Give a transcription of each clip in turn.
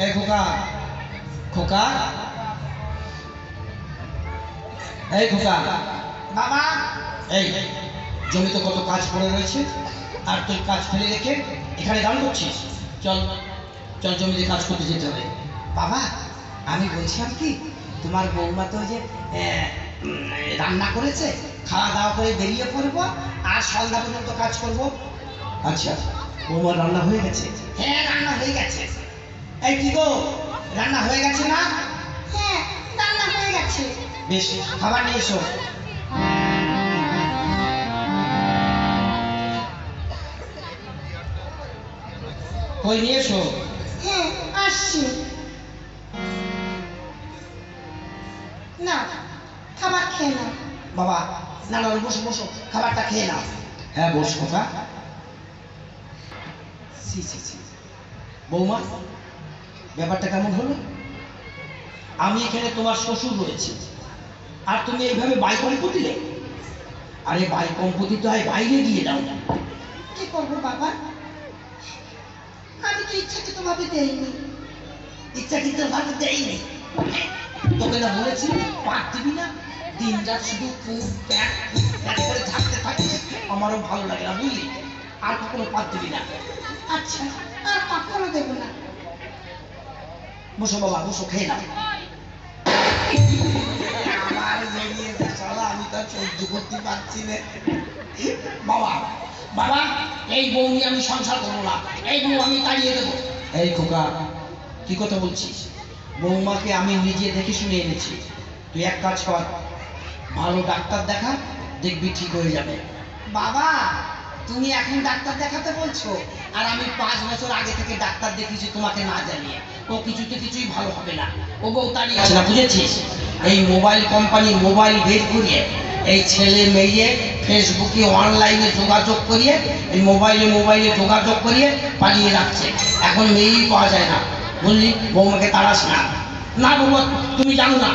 এই খোকা খোকা এই খোকা বাবা এই জমিতে কত কাজ পড়ে রয়েছে? আর তুই কাজ ফেলে রেখে এখানে গান করছিস? চল চল জমিতে কাজ করতে যেতে হবে। বাবা আমি বলছিলাম কি তোমার বৌমা তো ওই যে রান্না করেছে খাওয়া দাওয়া করে বেরিয়ে পড়ব আর সন্ধ্যা পর্যন্ত কাজ করব। আচ্ছা বৌমার রান্না হয়ে গেছে? হ্যাঁ রান্না হয়ে গেছে। এই কি গো রান্না হয়ে গেছে না? হ্যাঁ রান্না হয়ে গেছে। বেশ খাবার নিয়ে এসো। কই নিয়ে এসো? হ্যাঁ আসছি। না খাবার খেয়ে নাও। বাবা না না বসো বসো খাবারটা খেয়ে নাও। হ্যাঁ বস খোকা ছি ছি ছি। বৌমা ব্যাপারটা কেমন হলো? আমি এখানে তোমার শ্বশুর রয়েছে আর তুমি এইভাবে বাই কম্প দিলে আরে বাই কম্পতি তো হয় বাইরে গিয়ে দাও কি করব বাবা? আমি তো ইচ্ছাকৃত ভাবে দেইনি। ইচ্ছাকৃত ভাবে দেয়নি? তোকে না বলেছি পাট দিবি না? দিন রাত শুধু পুপ প্যাক করে থাকতে থাকিস আমারও ভালো লাগে না বুঝলি? আর কখনো পাত দিবি না। আচ্ছা আর কখনো দেবো না। বসো বাবা বসো খেয়ে নাও। আমার আমি তো সহ্য করতে পারছি না বাবা বাবা এই বউ নিয়ে আমি সংসার করব না। এই বউ আমি তাড়িয়ে দেবো। এই খোকা কি কথা বলছিস? বৌমাকে আমি নিজে দেখে শুনে এনেছি। তুই এক কাজ কর ভালো ডাক্তার দেখা দেখবি ঠিক হয়ে যাবে। বাবা তুমি এখন ডাক্তার দেখাতে বলছো? আর আমি পাঁচ বছর আগে থেকে ডাক্তার দেখিয়েছি তোমাকে না জানিয়ে। ও কিছুতে কিছুই ভালো হবে না। ও বউ তাড়িয়ে না, বুঝেছিস? এই মোবাইল কোম্পানি মোবাইল বের করিয়ে, এই ছেলে মেয়ে ফেসবুকে অনলাইনে যোগাযোগ করিয়ে, এই মোবাইলে মোবাইলে যোগাযোগ করিয়ে পালিয়ে রাখছে এখন মেয়েই পাওয়া যায় না। বুঝলি? বৌমাকে তাড়াস না। না বাবা, তুমি জানো না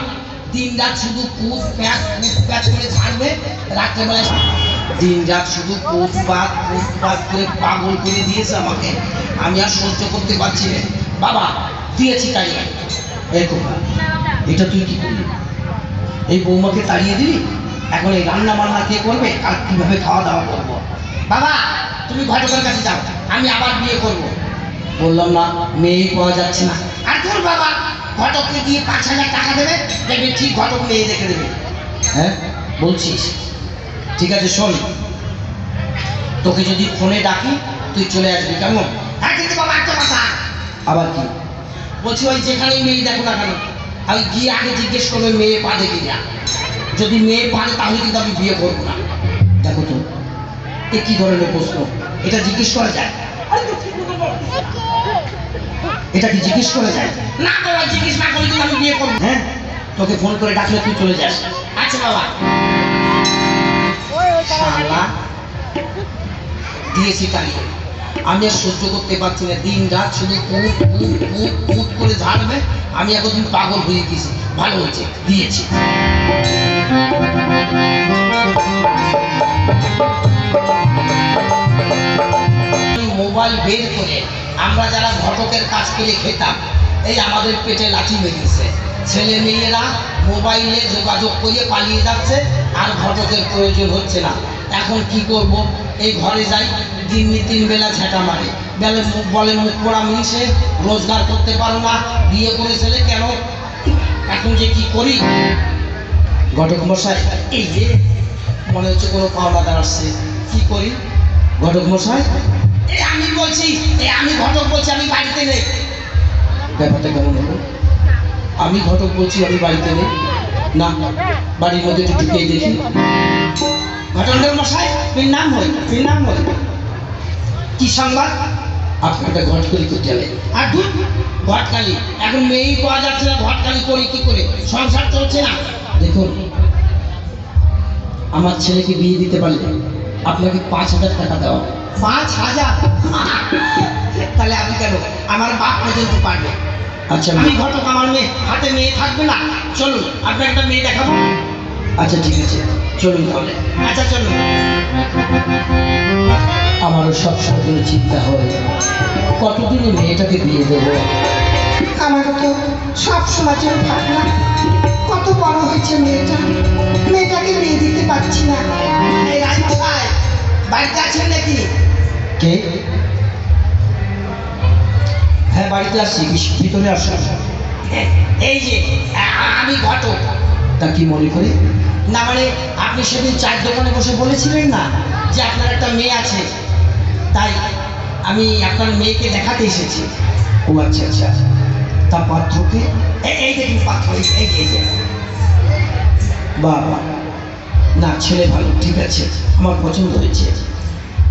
দিন রাত শুধু কুপ প্যাক কুপ প্যাক করে ছাড়বে রাত্রেবেলায় দিন রাত শুধু পোতপাত পোতপাত করে পাগল করে দিয়েছে আমাকে। আমি আর সহ্য করতে পারছি না। বাবা, দিয়েছি তাড়িয়ে খোকা, এটা তুই কি করলি? এই বৌমাকে তাড়িয়ে দিলি? এখন এই রান্না বান্না কে করবে? আর কীভাবে খাওয়া দাওয়া করব? বাবা, তুমি ঘটকের কাছে যাও। আমি আবার বিয়ে করব। বললাম, না, মেয়েই পাওয়া যাচ্ছে না। আর তোর বাবা, ঘটককে দিয়ে পাঁচ হাজার টাকা দেবে? দেখবে ঠিক ঘটক মেয়ে দেখে দেবে। হ্যাঁ বলছিস? ঠিক আছে শোন। তোকে যদি ফোনে ডাকি তুই চলে আসবি কেমন? হ্যাঁ আবার কি? বলছি ওই যেখানেই মেয়ে দেখো না কেন আমি গিয়ে আগে জিজ্ঞেস করবে মেয়ে পারে কিনা। যদি মেয়ে পারে তাহলে কিন্তু আমি বিয়ে করব না। দেখো তো এ কি ধরনের প্রশ্ন? এটা জিজ্ঞেস করা যায়? আরে তো ঠিক মতো বল। এটা কি জিজ্ঞেস করা যায়? না বাবা জিজ্ঞেস না করলে কিন্তু আমি বিয়ে করব হ্যাঁ তোকে ফোন করে ডাকলে তুই চলে যাস। আচ্ছা বাবা। শালা দিয়েছি তাড়িয়ে আমি আর সহ্য করতে পারছি না। দিন রাত শুধু পুট পুট পুট পুট করে ঝাড়বে। আমি এখন পাগল হয়ে গেছি। ভালো হয়েছে। দিয়েছি। মোবাইল বের করে আমরা যারা ঘটকের কাজ করে খেতাম, এই আমাদের পেটে লাঠি মেরেছে। ছেলে মেয়েরা মোবাইলে যোগাযোগ করে পালিয়ে যাচ্ছে। আর ঘটকের প্রয়োজন হচ্ছে না। এখন কি করব? এই ঘরে যাই দিন তিন বেলা ঝেঁটা মারে। বেলে মুখ বলে মুখ পড়া মিশে রোজগার করতে পারো না, বিয়ে করে ছেলে কেন? এখন যে কি করি? ঘটক মশাই, এই যে, মনে হচ্ছে কোনো পাওনাদার আসছে। কি করি? ঘটক মশাই? এই আমি বলছি এই আমি ঘটক বলছি, আমি বাড়িতে নেই। ব্যাপারটা কেমন হলো? আমি ঘটক বলছি, আমি বাড়িতে নেই। না, বাড়ির মধ্যে ঢুকিয়ে দেখি। ঘটকের মশাই তুই নাম হই তুই নাম হই কি সংবাদ? আপনারটা ঘট করে করতে হবে। আর তুই ঘটকালি। এখন মেয়েই পাওয়া যাচ্ছে না, ঘটকালি করি কি করে? সংসার চলছে না। দেখুন, আমার ছেলেকে বিয়ে দিতে পারলে আপনাকে পাঁচ হাজার টাকা দেওয়া পাঁচ হাজার? তাহলে আমি কেন? আমার বাপ পর্যন্ত পারবে। আচ্ছা আমি ঘটক আমার মেয়ে। হাতে মেয়ে থাকবে না। চলুন আপনার একটা মেয়ে দেখাবো। আচ্ছা ঠিক আছে। চলুন তাহলে। আচ্ছা চলুন। আমারও সব সময় চিন্তা হয়। কতদিনে মেয়েটাকে বিয়ে দেবো? আমার তো সব সময় ভাবনা কত বড় হয়েছে মেয়েটা। মেয়েটাকে বিয়ে দিতে পারছি না। বাড়িতে আছেন নাকি? কে? বাড়িতে আসছি ভিতরে আসো। এই যে আমি ঘটক। তা কি মনে করে? না মানে আপনি সেদিন চায়ের দোকানে বসে বলেছিলেন না যে আপনার একটা মেয়ে আছে? তাই আমি আপনার মেয়েকে দেখাতে এসেছি। ও আচ্ছা আচ্ছা। তা পাত্রকে এই দেখুন পাত্র এই যে। বাবা, না, ছেলে ভালো, ঠিক আছে, আমার পছন্দ হয়েছে।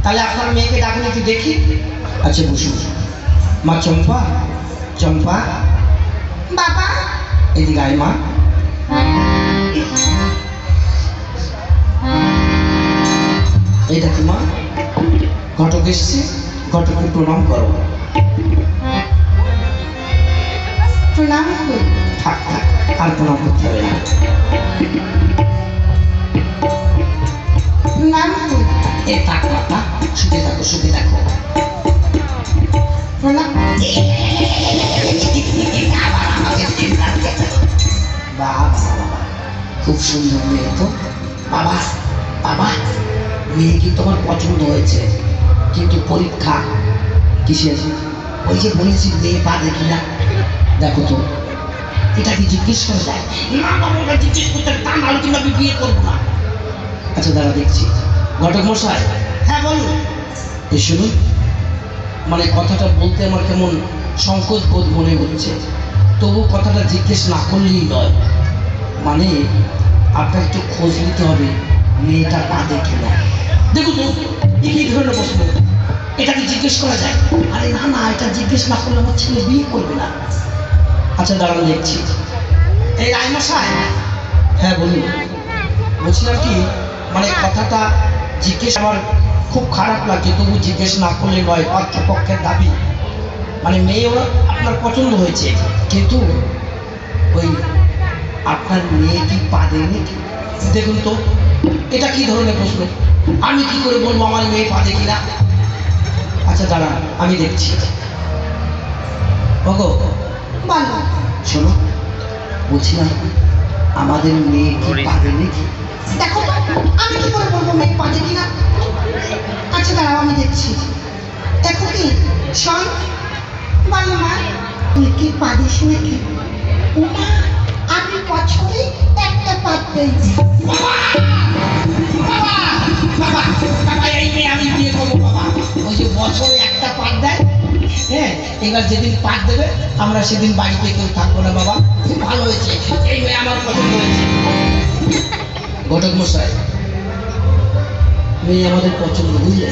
তাহলে আপনার মেয়েকে ডাকুন, একটু দেখি। আচ্ছা বসুন। মা চম্পা? চম্পা বাবা এদিকে আয় মা এই দেখো মা ঘটক এসছে ঘটককে প্রণাম করো প্রণাম থাক থাক আর প্রণাম করতে হবে না প্রণাম এ থাক কথা সুখে থাকো সুখে থাকো বাবা খুব সুন্দর মেয়ে তো। বাবা বাবা, মেয়ে কিন্তু আমার পছন্দ হয়েছে? কিন্তু পরীক্ষা কিসের? ওই যে বলেছি, মেয়ে পা দেখি না? দেখো তো, এটা কি জিজ্ঞেস করা যায়? না, বাবা ওটা জিজ্ঞেস করতে তা নাহলে কিন্তু আমি বিয়ে করব না। আচ্ছা দাঁড়া, দেখছি। ঘটক মশাই। হ্যাঁ বলুন। এই শুনুন মানে কথাটা বলতে আমার কেমন সংকোচ বোধ মনে হচ্ছে। তবু কথাটা জিজ্ঞেস না করলেই নয়। মানে আপনার একটু খোঁজ নিতে হবে, মেয়েটা পা দেখে না দেখুন এ কি ধরনের প্রশ্ন? এটাকে জিজ্ঞেস করা যায়। আরে না না, এটা জিজ্ঞেস না করলে আমার ছেলে বিয়ে করবে না। আচ্ছা দাঁড়ান, দেখছি। এই রায়মশাই। হ্যাঁ বলুন। বলছিলাম কি মানে কথাটা জিজ্ঞেস আমার খুব খারাপ লাগছে তবু জিজ্ঞেস না করলে নয় পাত্রপক্ষের দাবি। মানে মেয়ে ওরা আপনার পছন্দ হয়েছে কিন্তু ওই আপনার মেয়ে কি পা দেয়নি দেখুন তো এটা কি ধরনের প্রশ্ন? আমি কি করে বলব আমার মেয়ে পা দেখি না আচ্ছা দাঁড়ান আমি দেখছি। ওগো শোনো বলছিলাম আমাদের মেয়ে কি পাবে নাকি? দেখো আমি কি বলব মেয়ে পারে কিনা? আচ্ছা দাঁড়াও, আমি দেখছি। দেখো কি? শোন পারিস নাকি? আমি বছরে একটা পাত পেয়েছি। বাবা! ওই যে বছরে একটা পাট দেয় হ্যাঁ এবার যেদিন পাট দেবে, আমরা সেদিন বাড়িতে কেউ থাকব না, বাবা। ভালো হয়েছে। এই আমার পছন্দ হয়েছে। ঘটক মশাই, মেয়ে আমাদের পছন্দ, বুঝলে?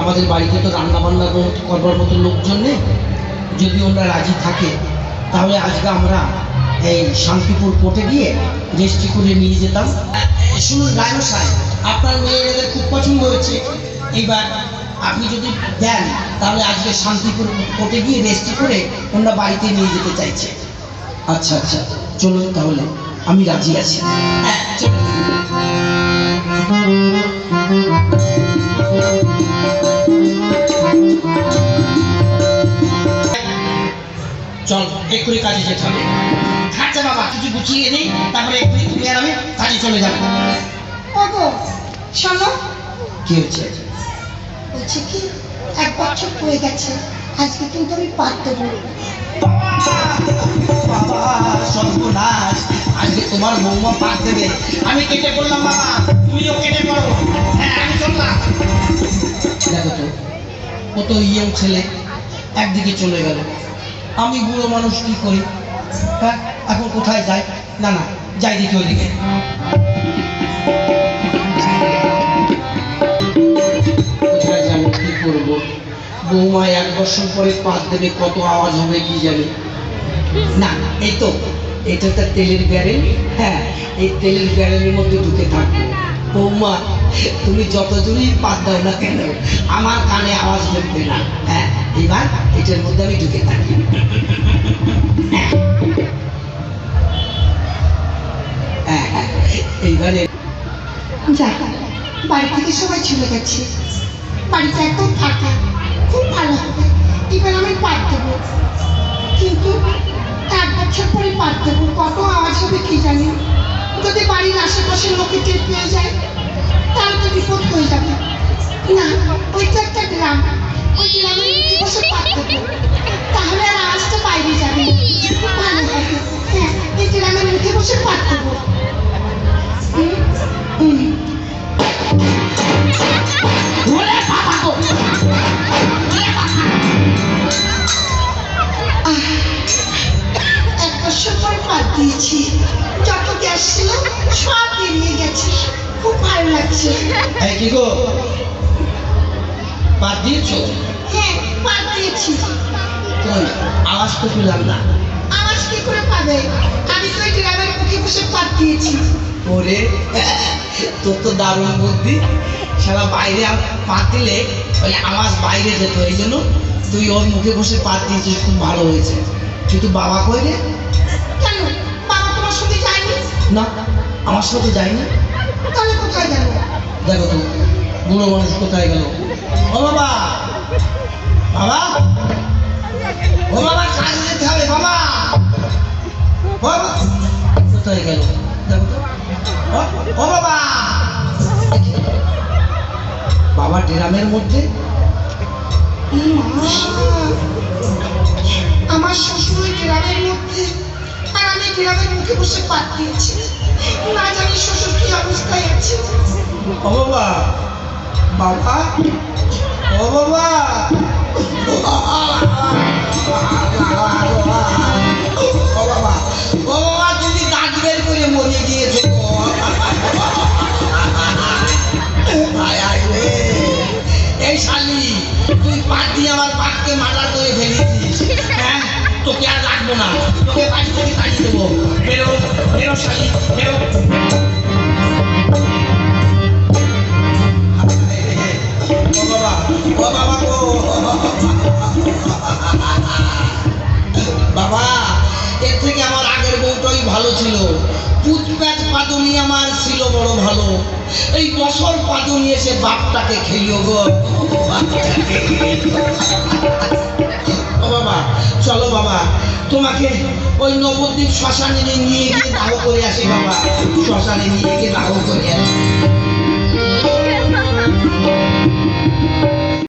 আমাদের বাড়িতে তো রান্না বান্না করবার মতো লোকজন নেই। যদি ওরা রাজি থাকে, তাহলে আজকে আমরা এই শান্তিপুর কোর্টে গিয়ে রেজিস্ট্রি করে নিয়ে যেতাম। শুনুন রায়ন সাহেব আপনার মেয়ে এদের খুব পছন্দ হয়েছে। এইবার আপনি যদি দেন, তাহলে আজকে শান্তিপুর কোর্টে গিয়ে রেজিস্ট্রি করে ওনারা বাড়িতে নিয়ে যেতে চাইছে। আচ্ছা আচ্ছা চলুন তাহলে, আমি রাজি আছি। হ্যাঁ চলুন। চল এক্ষুনি কাজে যেতে হবে। আচ্ছা বাবা কিছু গুছিয়ে নেই তারপরে এক্ষুনি তুমি আর আমি কাজে চলে যাব। ওগো শোনো। কি হচ্ছে? বলছি কি এক বছর হয়ে গেছে আজকে কিন্তু আমি পাত দেবো বাবা সর্বনাশ। আজকে তোমার বৌমা পাক দেবে। আমি কেটে বললাম বাবা। হ্যাঁ আমি চললাম। দেখো তো ও তো ইয়ং ছেলে একদিকে চলে গেল। আমি বুড়ো মানুষ কি করি? হ্যাঁ এখন কোথায় যাই না না, যাই দিকে ওইদিকে। কোথায় করব? এক বছর পরে পাঁচ দেবে, কত আওয়াজ হবে কি জানি। না এই তো, এটা তো তেলের ব্যারেল হ্যাঁ এই তেলের ব্যারেলের মধ্যে ঢুকে থাকব। বৌমা, তুমি যত জোরেই পাত দাও না কেন, আমার কানে আওয়াজ ঢুকবে না। হ্যাঁ এবার এটার মধ্যে আমি ঢুকে থাকি। হ্যাঁ হ্যাঁ এইবারে যাক বাড়ি থেকে সবাই চলে গেছে। বাড়িতে এত থাকা খুব ভালো হবে। এবার আমি পাত দেবো। কিন্তু বছর পরে পার দেবো। কত আওয়াজ হবে কি জানি? যদি বাড়ির আশেপাশের লোকে টের পেয়ে যায়, তার তো বিপদ হয়ে যাবে। না, ওই তো একটা গ্রাম। ওই গ্রামের মুখে বসে তাহলে আর আওয়াজটা বাইরে যাবে ভালো হবে। হ্যাঁ এই গ্রামের ভালো এই কি গো? বাদ দিয়েছ? হ্যাঁ দিয়েছি। কই? আওয়াজ তো পেলাম না। আওয়াজ কি করে পাবে? আমি তো গ্রামের মুখে বসে বাদ দিয়েছি। ওরে তোর তো দারুণ বুদ্ধি। সারা বাইরে পাত দিলে ওই আওয়াজ বাইরে যেত এই জন্য তুই ওর মুখে বসে পাত দিয়েছিস খুব ভালো হয়েছে। কিন্তু বাবা কই রে? কেন? বাবা তোমার সঙ্গে যায়নি? না আমার সাথে যাই না তাহলে কোথায় যাব দেখো তো বুড়ো মানুষ কোথায় গেল? ও বাবা! বাবা! ও বাবা কাজে যেতে হবে বাবা! কোথায় গেল? দেখো তো। ও- বাবা! বাবা ড্রামের মধ্যে! আমার শ্বশুর গ্রামের মধ্যে আর আমি গ্রামের মুখে বসে পাত দিয়েছি। না জানি শ্বশুর কি অবস্থায় আছে। ও বাবা বাবা ও বাবা বের করে মরে গিয়েছো এই শালি, তুই পাট আমার পাটকে মার্ডার করে ফেলেছিস। তোকে আর রাখব না। তোকে বাড়ি থেকে তাড়িয়ে দেবো। বেরো বেরো শালি, বেরো। বাবা এর থেকে আমার আগের বউটাই ভালো ছিল। আমার ছিল বড় ভালো। এই বছর পাদুনি এসে বাপটাকে খেলিও গো। বাবা, চলো বাবা। তোমাকে ওই নবদ্বীপ শ্মশানে নিয়ে গিয়ে দাহ করে আসি বাবা। শ্মশানে নিয়ে গিয়ে দাহ করে আসি।